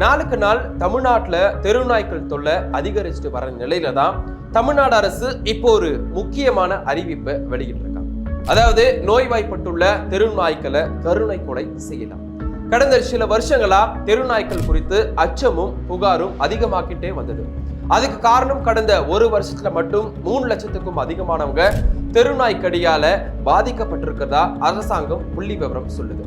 நாளுக்கு நாள் தமிழ்நாட்டில் தெருநாய்க்கள் தொல்லை அதிகரிச்சுட்டு வர நிலையில தான் தமிழ்நாடு அரசு இப்போ ஒரு முக்கியமான அறிவிப்பை வெளியிட்டிருக்காங்க. அதாவது நோய்வாய்ப்பட்டுள்ள தெருநாய்க்களை கருணை கொலை செய்யலாம். கடந்த சில வருஷங்களா தெருநாய்க்கள் குறித்து அச்சமும் புகாரும் அதிகமாக்கிட்டே வந்தது. அதுக்கு காரணம் கடந்த ஒரு வருஷத்துல மட்டும் மூணு லட்சத்துக்கும் அதிகமானவங்க தெருநாய் கடியால பாதிக்கப்பட்டிருக்கிறதா அரசாங்கம் புள்ளி விவரம் சொல்லுது.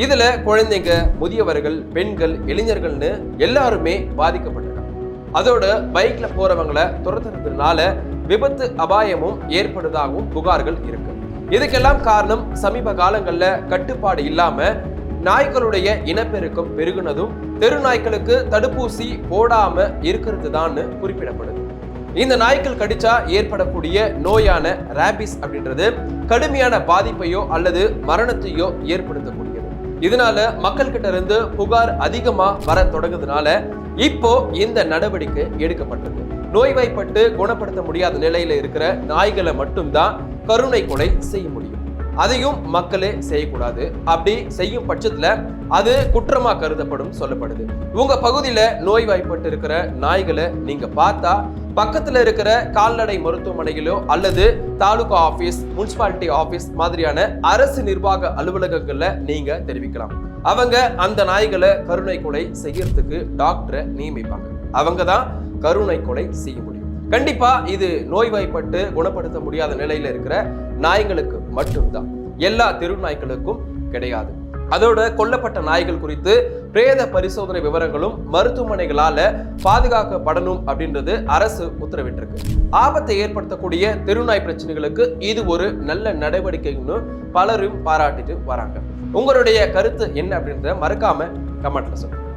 இதுல குழந்தைங்க முதியவர்கள் பெண்கள் இளைஞர்கள்னு எல்லாருமே பாதிக்கப்பட்டிருக்காங்க. அதோட பைக்ல போறவங்களை துரத்துறதுனால விபத்து அபாயமும் ஏற்படுவதாகவும் புகார்கள் இருக்கு. இதுக்கெல்லாம் காரணம் சமீப காலங்களில் கட்டுப்பாடு இல்லாம நாய்களுடைய இனப்பெருக்கம் பெருகுனதும் தெரு நாய்களுக்கு தடுப்பூசி போடாம இருக்கிறது தான் குறிப்பிடப்படுது. இந்த நாய்கள் கடிச்சா ஏற்படக்கூடிய நோயான ரேபிஸ் அப்படின்றது கடுமையான பாதிப்பையோ அல்லது மரணத்தையோ ஏற்படுத்தக்கூடியது இதனால மக்கள் கிட்ட இருந்து புகார் அதிகமா வர தொடங்குதுனால இப்போ இந்த நடவடிக்கை எடுக்கப்பட்டது நோய்வாய்ப்பட்டு குணப்படுத்த முடியாத நிலையில இருக்கிற நாய்களை மட்டும்தான் கருணை கொலை செய்ய முடியும். அதையும் மக்களே செய்யக்கூடாது. அப்படி செய்யும் பட்சத்துல அது குற்றமா கருதப்படும் சொல்லப்படுது. உங்க பகுதியில நோய்வாய்ப்பட்டு இருக்கிற நாய்களை நீங்க பார்த்தா பக்கத்தில் இருக்கிற கால்நடை மருத்துவமனைகளோ அல்லது தாலுகா ஆஃபீஸ் முனிசிபாலிட்டி ஆஃபீஸ் மாதிரியான அரசு நிர்வாக அலுவலகங்களில் நீங்கள் தெரிவிக்கலாம். அவங்க அந்த நாய்களை கருணை கொலை செய்யறதுக்கு டாக்டரை நியமிப்பாங்க. அவங்க தான் கருணை கொலை செய்ய முடியும். கண்டிப்பா இது நோய்வாய்ப்பட்டு குணப்படுத்த முடியாத நிலையில இருக்கிற நாய்களுக்கு மட்டும்தான். எல்லா தெரு நாய்களுக்கும் கிடையாது. அதோட கொல்லப்பட்ட நாய்கள் குறித்து பிரேத பரிசோதனை விவரங்களும் மருத்துவமனைகளால பாதுகாக்கப்படணும் அப்படின்றது அரசு உத்தரவிட்டிருக்கு. ஆபத்தை ஏற்படுத்தக்கூடிய தெருநாய் பிரச்சனைகளுக்கு இது ஒரு நல்ல நடவடிக்கைன்னு பலரும் பாராட்டிட்டு வராங்க. உங்களுடைய கருத்து என்ன அப்படின்றத மறக்காம கமெண்ட்ல சொல்லுங்க.